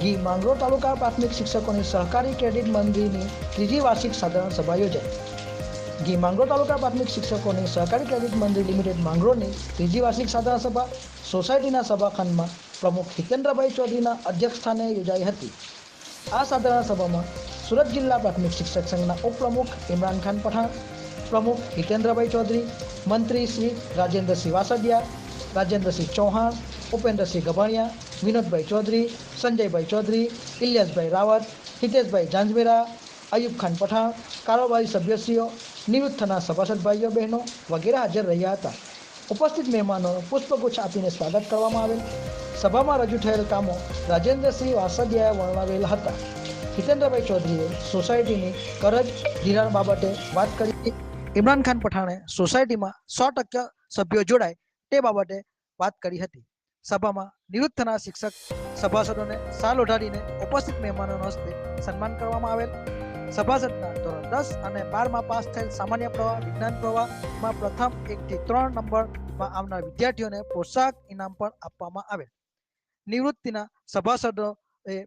ગી માંગરોળ તાલુકા પ્રાથમિક શિક્ષકોની સહકારી ક્રેડિટ મંડળીની ત્રીજી વાર્ષિક સાધારણ સભા યોજાઈ. ગી માંગરોળ તાલુકા પ્રાથમિક શિક્ષકોની સહકારી ક્રેડિટ મંડળી લિમિટેડ માંગરોળની ત્રીજી વાર્ષિક સાધારણ સભા સોસાયટીના સભાખંડમાં પ્રમુખ હિતેન્દ્રભાઈ ચૌધરીના અધ્યક્ષસ્થાને યોજાઈ હતી. આ સાધારણ સભામાં સુરત જિલ્લા પ્રાથમિક શિક્ષક સંઘના ઉપપ્રમુખ ઇમરાન ખાન પઠાણ, પ્રમુખ હિતેન્દ્રભાઈ ચૌધરી, મંત્રી શ્રી રાજેન્દ્રસિંહ વાસડિયા રાજેન્દ્રસિંહ ચૌહાણ ઉપેન્દ્રસિંહ ગભાણિયા વિનોદભાઈ ચૌધરી, સંજયભાઈ ચૌધરી, ઇલિયાસભાઈ રાવત, હિતેશભાઈ જાંજમેરા અયુબ ખાન પઠાણ, કારોબારી સભ્યશ્રીઓ, નિવૃત્ત થનાર સભાસદ ભાઈઓ, બહેનો વગેરે હાજર રહ્યા હતા. ઉપસ્થિત મહેમાનોનું પુષ્પગુચ્છ આપીને સ્વાગત કરવામાં આવેલ. સભામાં રજૂ થયેલ કામો રાજેન્દ્રસિંહ વાસદિયાએ વર્ણવેલ હતા. હિતેન્દ્રભાઈ ચૌધરીએ સોસાયટીની કરજ ધિરાણ બાબતે વાત કરી. ઇમરાન ખાન પઠાણે સોસાયટીમાં સો ટકા સભ્યો જોડાય તે બાબતે વાત કરી હતી. સભામાં નિવૃત્ત થનાર શિક્ષક સભાસદોને સાલ ઓઢાડીને ઉપસ્થિત મહેમાનોના હસ્તે સન્માન કરવામાં આવેલ. સભાસદના ધોરણ દસ અને બારમાં પાસ થયેલ સામાન્ય પ્રવાહ, વિજ્ઞાન પ્રવાહમાં પ્રથમ એકથી ત્રણ નંબરમાં આવનાર વિદ્યાર્થીઓને પ્રોત્સાહક ઇનામ પણ આપવામાં આવેલ. નિવૃત્તિના સભાસદોએ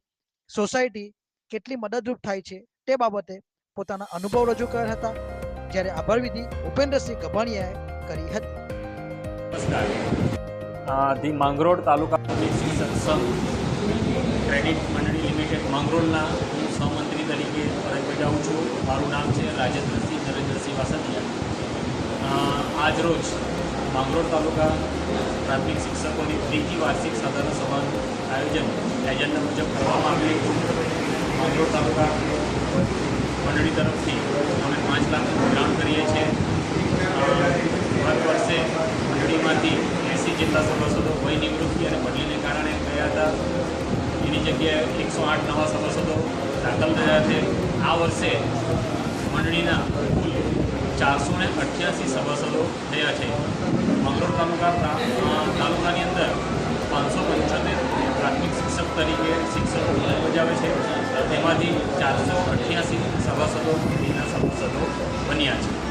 સોસાયટી કેટલી મદદરૂપ થાય છે તે બાબતે પોતાના અનુભવ રજૂ કર્યા હતા. જ્યારે આભાર વિધિ ઉપેન્દ્રસિંહ ગભાણિયાએ કરી હતી. નમસ્કાર. ધી માંગરોળ તાલુકા શિક્ષક સંઘ ક્રેડિટ મંડળી લિમિટેડ માંગરોળના હું સહમંત્રી તરીકે ફરજ બજાવું છું. મારું નામ છે રાજેન્દ્રસિંહ નરેન્દ્રસિંહ વાસદિયા આજરોજ માંગરોળ તાલુકા પ્રાથમિક શિક્ષકોની ત્રીજી વાર્ષિક સાધારણ સભાનું આયોજન એજન્ડા મુજબ કરવામાં હતું માંગરોળ તાલુકા મંડળી તરફથી અમે પાંચ લાખનું એંસી જેટલા સભાસદો હોય નિવૃત્તિ અને બદલીને કારણે ગયા હતા. એની જગ્યાએ એકસો આઠ નવા સભાસદો દાખલ થયા છે. આ વર્ષે મંડળીના કુલ ચારસો ને અઠ્યાસી સભાસદો થયા છે. મંગળોર તાલુકા તાલુકાની અંદર પાંચસો પંચોતેર પ્રાથમિક શિક્ષક તરીકે શિક્ષકો બજાવે છે. તેમાંથી ચારસો અઠ્યાસી સભાસદો મંડળીના સભાસદો બન્યા છે.